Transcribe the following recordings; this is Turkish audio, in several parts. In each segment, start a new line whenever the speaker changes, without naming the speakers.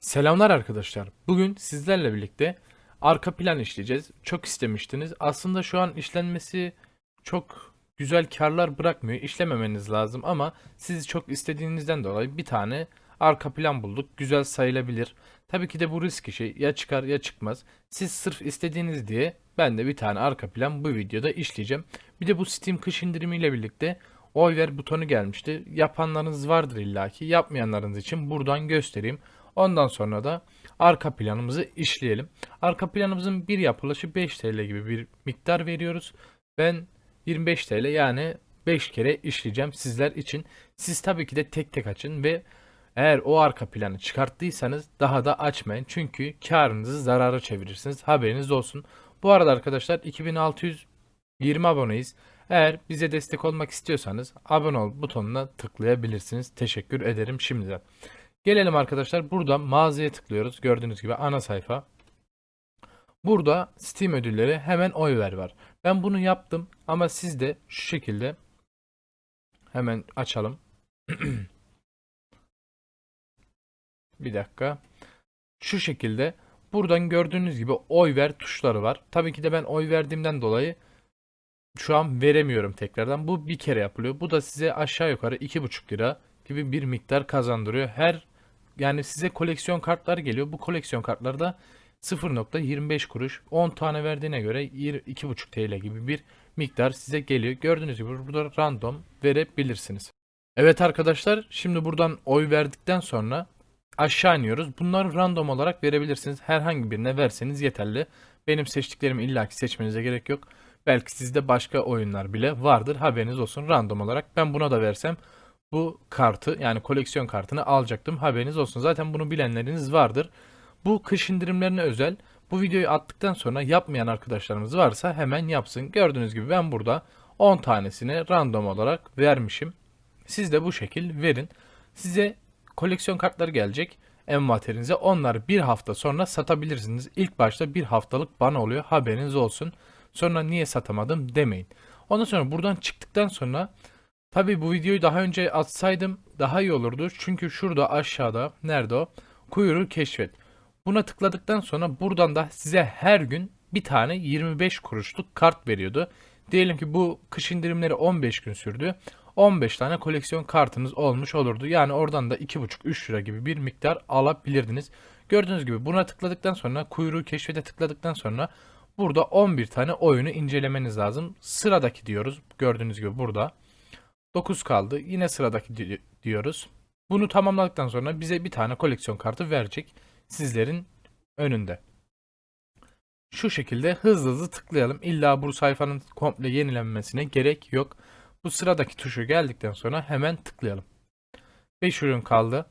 Selamlar arkadaşlar. Bugün sizlerle birlikte arka plan işleyeceğiz. Çok istemiştiniz. Aslında şu an işlenmesi çok güzel karlar bırakmıyor. İşlememeniz lazım ama siz çok istediğinizden dolayı bir tane arka plan bulduk. Güzel sayılabilir. Tabii ki de bu risk işi ya çıkar ya çıkmaz. Siz sırf istediğiniz diye ben de bir tane arka plan bu videoda işleyeceğim. Bir de bu Steam kış indirimiyle birlikte oy ver butonu gelmişti. Yapanlarınız vardır illaki. Yapmayanlarınız için buradan göstereyim. Ondan sonra da arka planımızı işleyelim. Arka planımızın bir yapılışı 5 TL gibi bir miktar veriyoruz. Ben 25 TL yani 5 kere işleyeceğim sizler için. Siz tabii ki de tek tek açın ve eğer o arka planı çıkarttıysanız daha da açmayın. Çünkü karınızı zarara çevirirsiniz. Haberiniz olsun. Bu arada arkadaşlar 2620 aboneyiz. Eğer bize destek olmak istiyorsanız abone ol butonuna tıklayabilirsiniz. Teşekkür ederim şimdiden. Gelelim arkadaşlar. Burada mağazaya tıklıyoruz. Gördüğünüz gibi ana sayfa. Burada Steam ödülleri hemen oy ver var. Ben bunu yaptım ama siz de şu şekilde hemen açalım. Bir dakika. Şu şekilde buradan gördüğünüz gibi oy ver tuşları var. Tabii ki de ben oy verdiğimden dolayı şu an veremiyorum tekrardan. Bu bir kere yapılıyor. Bu da size aşağı yukarı 2,5 lira gibi bir miktar kazandırıyor. Her yani size koleksiyon kartlar geliyor. Bu koleksiyon kartları da 0.25 kuruş 10 tane verdiğine göre 2,5 TL gibi bir miktar size geliyor. Gördüğünüz gibi burada random verebilirsiniz. Evet arkadaşlar şimdi buradan oy verdikten sonra aşağı iniyoruz. Bunları random olarak verebilirsiniz. Herhangi birine verseniz yeterli. Benim seçtiklerimi illaki seçmenize gerek yok. Belki sizde başka oyunlar bile vardır. Haberiniz olsun random olarak. Ben buna da versem bu kartı yani koleksiyon kartını alacaktım. Haberiniz olsun. Zaten bunu bilenleriniz vardır. Bu kış indirimlerine özel. Bu videoyu attıktan sonra yapmayan arkadaşlarımız varsa hemen yapsın. Gördüğünüz gibi ben burada 10 tanesini random olarak vermişim. Siz de bu şekil verin. Size koleksiyon kartları gelecek envanterinize. Onları bir hafta sonra satabilirsiniz. İlk başta bir haftalık bana oluyor. Haberiniz olsun. Sonra niye satamadım demeyin. Ondan sonra buradan çıktıktan sonra Tabii bu videoyu daha önce atsaydım daha iyi olurdu. Çünkü şurada aşağıda nerede o? Kuyruğu keşfet. Buna tıkladıktan sonra buradan da size her gün bir tane 25 kuruşluk kart veriyordu. Diyelim ki bu kış indirimleri 15 gün sürdü. 15 tane koleksiyon kartınız olmuş olurdu. Yani oradan da 2,5-3 lira gibi bir miktar alabilirdiniz. Gördüğünüz gibi buna tıkladıktan sonra kuyruğu keşfete tıkladıktan sonra burada 11 tane oyunu incelemeniz lazım. Sıradaki diyoruz. Gördüğünüz gibi burada. 9 kaldı. Yine sıradaki di- diyoruz. Bunu tamamladıktan sonra bize bir tane koleksiyon kartı verecek sizlerin önünde. Şu şekilde hızlı hızlı tıklayalım. İlla bu sayfanın komple yenilenmesine gerek yok. Bu sıradaki tuşu geldikten sonra hemen tıklayalım. 5 ürün kaldı.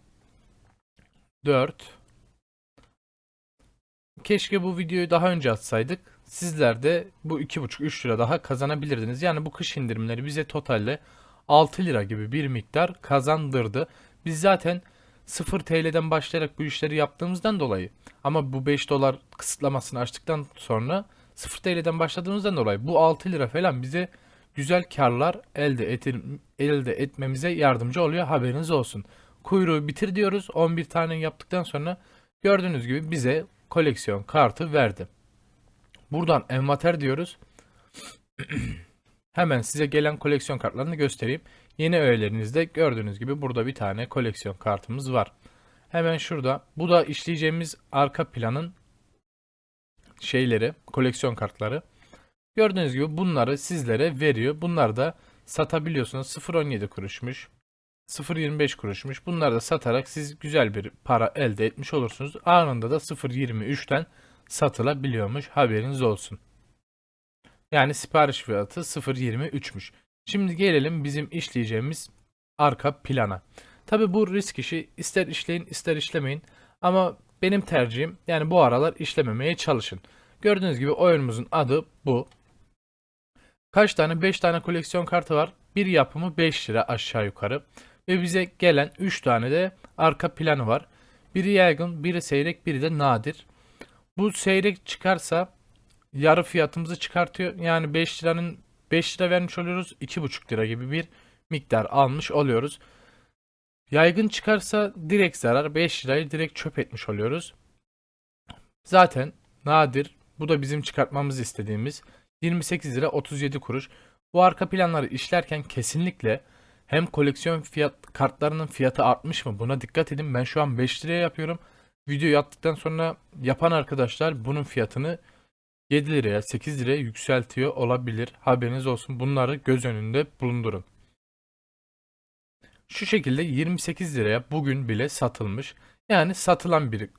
4 Keşke bu videoyu daha önce atsaydık. Sizler de bu 2,5-3 lira daha kazanabilirdiniz. Yani bu kış indirimleri bize totalde 6 lira gibi bir miktar kazandırdı. Biz zaten 0 TL'den başlayarak bu işleri yaptığımızdan dolayı ama bu 5 dolar kısıtlamasını açtıktan sonra 0 TL'den başladığımızdan dolayı bu 6 lira falan bize güzel karlar elde, etir, elde etmemize yardımcı oluyor haberiniz olsun. Kuyruğu bitir diyoruz 11 tane yaptıktan sonra gördüğünüz gibi bize koleksiyon kartı verdi. Buradan envater diyoruz. Hemen size gelen koleksiyon kartlarını göstereyim. Yeni öğelerinizde gördüğünüz gibi burada bir tane koleksiyon kartımız var. Hemen şurada. Bu da işleyeceğimiz arka planın şeyleri, koleksiyon kartları. Gördüğünüz gibi bunları sizlere veriyor. Bunlar da satabiliyorsunuz. 0.17 kuruşmuş. 0.25 kuruşmuş. Bunları da satarak siz güzel bir para elde etmiş olursunuz. Anında da 0.23'ten satılabiliyormuş. Haberiniz olsun. Yani sipariş fiyatı 0.23'müş. Şimdi gelelim bizim işleyeceğimiz arka plana. Tabi bu risk işi ister işleyin ister işlemeyin ama benim tercihim yani bu aralar işlememeye çalışın. Gördüğünüz gibi oyunumuzun adı bu. Kaç tane? 5 tane koleksiyon kartı var. Bir yapımı 5 lira aşağı yukarı. Ve bize gelen 3 tane de arka planı var. Biri yaygın, biri seyrek, biri de nadir. Bu seyrek çıkarsa yarı fiyatımızı çıkartıyor. Yani 5 liranın 5 lira vermiş oluyoruz. 2,5 lira gibi bir miktar almış oluyoruz. Yaygın çıkarsa direkt zarar 5 lirayı direkt çöp etmiş oluyoruz. Zaten nadir bu da bizim çıkartmamız istediğimiz 28 lira 37 kuruş. Bu arka planları işlerken kesinlikle hem koleksiyon fiyat kartlarının fiyatı artmış mı buna dikkat edin. Ben şu an 5 liraya yapıyorum. Video yaptıktan sonra yapan arkadaşlar bunun fiyatını 7 liraya 8 liraya yükseltiyor olabilir. Haberiniz olsun. Bunları göz önünde bulundurun. Şu şekilde 28 liraya bugün bile satılmış. Yani satılan bir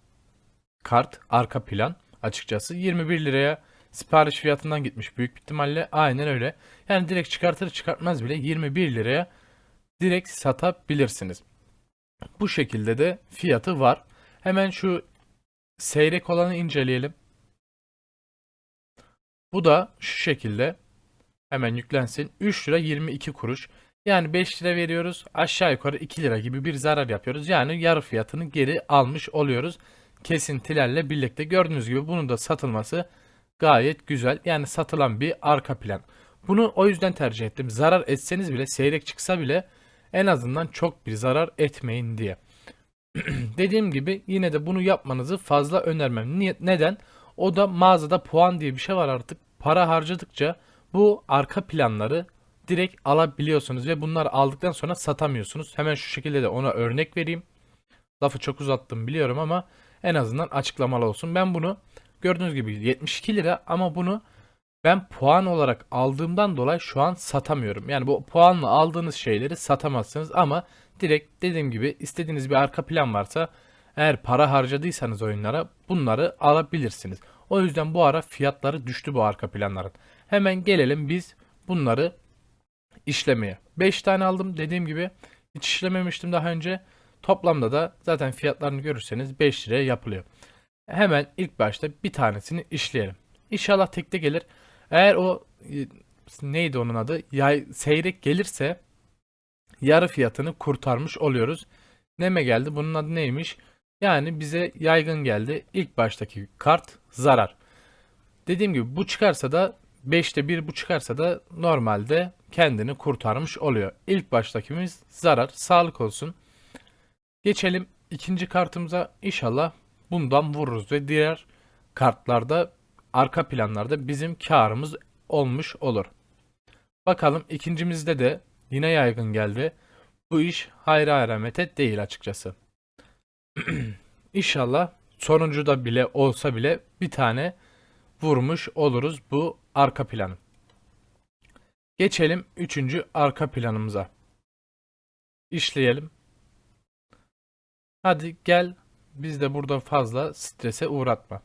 kart arka plan açıkçası 21 liraya sipariş fiyatından gitmiş büyük ihtimalle aynen öyle. Yani direkt çıkartır çıkartmaz bile 21 liraya direkt satabilirsiniz. Bu şekilde de fiyatı var. Hemen şu seyrek olanı inceleyelim. Bu da şu şekilde hemen yüklensin. 3 lira 22 kuruş. Yani 5 lira veriyoruz. Aşağı yukarı 2 lira gibi bir zarar yapıyoruz. Yani yarı fiyatını geri almış oluyoruz. Kesintilerle birlikte. Gördüğünüz gibi bunun da satılması gayet güzel. Yani satılan bir arka plan. Bunu o yüzden tercih ettim. Zarar etseniz bile seyrek çıksa bile en azından çok bir zarar etmeyin diye. Dediğim gibi yine de bunu yapmanızı fazla önermem. Niye, neden? O da mağazada puan diye bir şey var artık. Para harcadıkça bu arka planları direkt alabiliyorsunuz ve bunları aldıktan sonra satamıyorsunuz. Hemen şu şekilde de ona örnek vereyim. Lafı çok uzattım biliyorum ama en azından açıklamalı olsun. Ben bunu gördüğünüz gibi 72 lira ama bunu ben puan olarak aldığımdan dolayı şu an satamıyorum. Yani bu puanla aldığınız şeyleri satamazsınız ama direkt dediğim gibi istediğiniz bir arka plan varsa eğer para harcadıysanız oyunlara bunları alabilirsiniz. O yüzden bu ara fiyatları düştü bu arka planların. Hemen gelelim biz bunları işlemeye. 5 tane aldım dediğim gibi hiç işlememiştim daha önce. Toplamda da zaten fiyatlarını görürseniz 5 liraya yapılıyor. Hemen ilk başta bir tanesini işleyelim. İnşallah tekte gelir. Eğer o e, neydi onun adı? Yay, seyrek gelirse yarı fiyatını kurtarmış oluyoruz. Neme geldi? Bunun adı neymiş? Yani bize yaygın geldi. İlk baştaki kart zarar. Dediğim gibi bu çıkarsa da 5'te 1 bu çıkarsa da normalde kendini kurtarmış oluyor. İlk baştakimiz zarar. Sağlık olsun. Geçelim ikinci kartımıza. İnşallah bundan vururuz ve diğer kartlarda arka planlarda bizim karımız olmuş olur. Bakalım ikincimizde de yine yaygın geldi. Bu iş hayra aramete değil açıkçası. İnşallah sonuncu da bile olsa bile bir tane vurmuş oluruz bu arka planı. Geçelim üçüncü arka planımıza. İşleyelim. Hadi gel biz de burada fazla strese uğratma.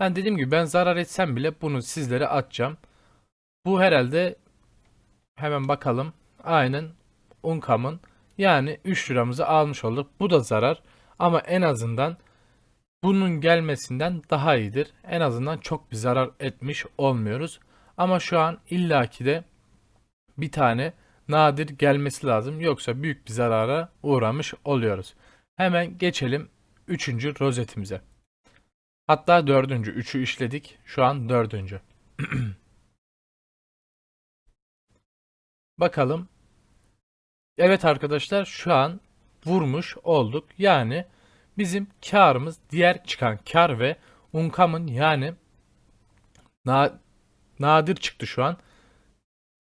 Yani dediğim gibi ben zarar etsem bile bunu sizlere atacağım. Bu herhalde hemen bakalım. Aynen Unkam'ın yani 3 liramızı almış olduk. Bu da zarar ama en azından bunun gelmesinden daha iyidir. En azından çok bir zarar etmiş olmuyoruz. Ama şu an illaki de bir tane nadir gelmesi lazım. Yoksa büyük bir zarara uğramış oluyoruz. Hemen geçelim 3. rozetimize. Hatta 4. 3'ü işledik. Şu an 4. Bakalım. Evet arkadaşlar şu an vurmuş olduk. Yani bizim karımız diğer çıkan kar ve unkamın yani na nadir çıktı şu an.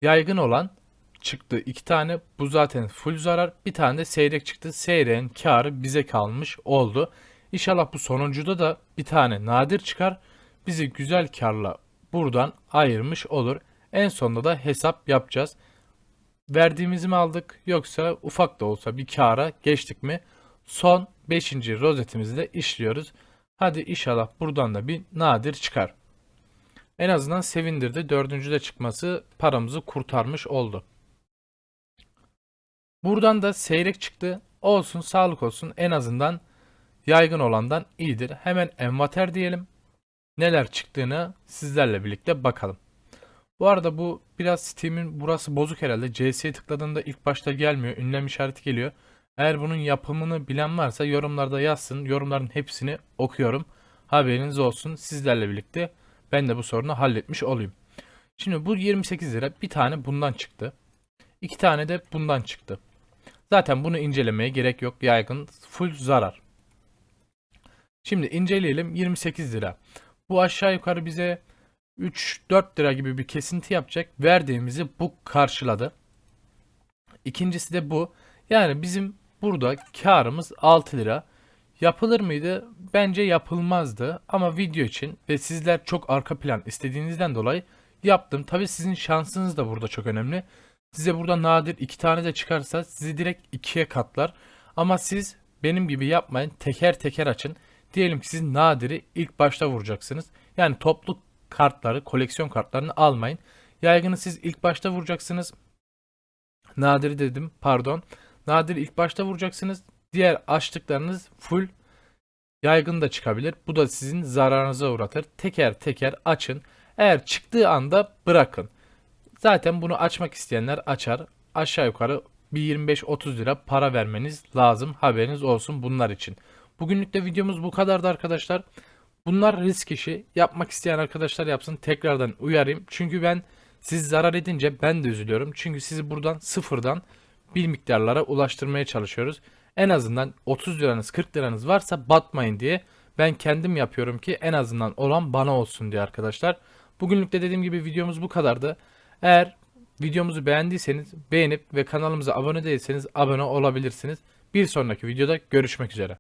Yaygın olan çıktı. iki tane bu zaten full zarar. Bir tane de seyrek çıktı. Seyreğin karı bize kalmış oldu. İnşallah bu sonuncuda da bir tane nadir çıkar. Bizi güzel karla buradan ayırmış olur. En sonunda da hesap yapacağız. Verdiğimizi mi aldık yoksa ufak da olsa bir kara geçtik mi? Son 5. rozetimizi de işliyoruz. Hadi inşallah buradan da bir nadir çıkar. En azından sevindirdi. Dördüncü de çıkması paramızı kurtarmış oldu. Buradan da seyrek çıktı. Olsun sağlık olsun en azından yaygın olandan iyidir. Hemen envater diyelim. Neler çıktığını sizlerle birlikte bakalım. Bu arada bu biraz Steam'in burası bozuk herhalde. CS'ye tıkladığında ilk başta gelmiyor. Ünlem işareti geliyor. Eğer bunun yapımını bilen varsa yorumlarda yazsın. Yorumların hepsini okuyorum. Haberiniz olsun. Sizlerle birlikte ben de bu sorunu halletmiş olayım. Şimdi bu 28 lira bir tane bundan çıktı. İki tane de bundan çıktı. Zaten bunu incelemeye gerek yok. Yaygın full zarar. Şimdi inceleyelim 28 lira. Bu aşağı yukarı bize 3-4 lira gibi bir kesinti yapacak. Verdiğimizi bu karşıladı. İkincisi de bu. Yani bizim burada karımız 6 lira. Yapılır mıydı? Bence yapılmazdı. Ama video için ve sizler çok arka plan istediğinizden dolayı yaptım. Tabi sizin şansınız da burada çok önemli. Size burada nadir iki tane de çıkarsa sizi direkt ikiye katlar. Ama siz benim gibi yapmayın. Teker teker açın. Diyelim ki siz nadiri ilk başta vuracaksınız. Yani toplu kartları, koleksiyon kartlarını almayın. Yaygını siz ilk başta vuracaksınız. Nadiri dedim pardon. Nadiri ilk başta vuracaksınız. Diğer açtıklarınız full yaygın da çıkabilir. Bu da sizin zararınıza uğratır. Teker teker açın. Eğer çıktığı anda bırakın. Zaten bunu açmak isteyenler açar. Aşağı yukarı bir 25-30 lira para vermeniz lazım. Haberiniz olsun bunlar için. Bugünlük de videomuz bu kadardı arkadaşlar. Bunlar risk işi. Yapmak isteyen arkadaşlar yapsın. Tekrardan uyarayım. Çünkü ben siz zarar edince ben de üzülüyorum. Çünkü sizi buradan sıfırdan bir miktarlara ulaştırmaya çalışıyoruz. En azından 30 liranız 40 liranız varsa batmayın diye ben kendim yapıyorum ki en azından olan bana olsun diye arkadaşlar. Bugünlük de dediğim gibi videomuz bu kadardı. Eğer videomuzu beğendiyseniz beğenip ve kanalımıza abone değilseniz abone olabilirsiniz. Bir sonraki videoda görüşmek üzere.